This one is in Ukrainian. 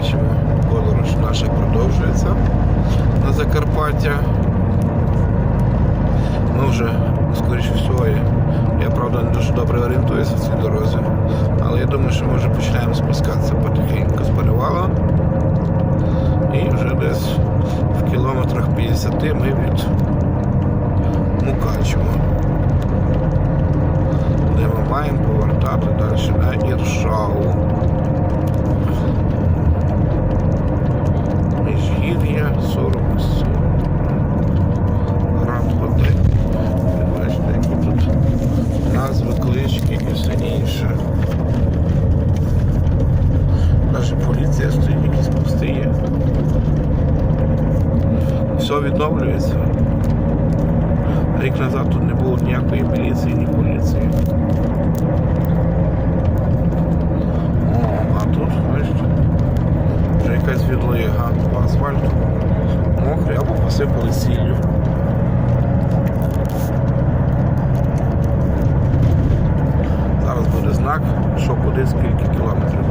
бачимо, подорож наша продовжується на Закарпаття. Ми вже, скоріше всього, я, правда не дуже добре орієнтуюся в цій дорозі, але я думаю, що ми вже починаємо спускатися потихеньку з перевала. І вже десь в кілометрах 50 ми від Мукачева, де ми маємо повертати далі клички і все інше. Навіть поліція стоїть, якісь пости. Все відновлюється. Рік назад тут не було ніякої міліції, ні поліції. О, а тут, бачите, вже якась відлига по асфальту. Мокрий або посипали сіллю. Знак, що куди, скільки кілометрів.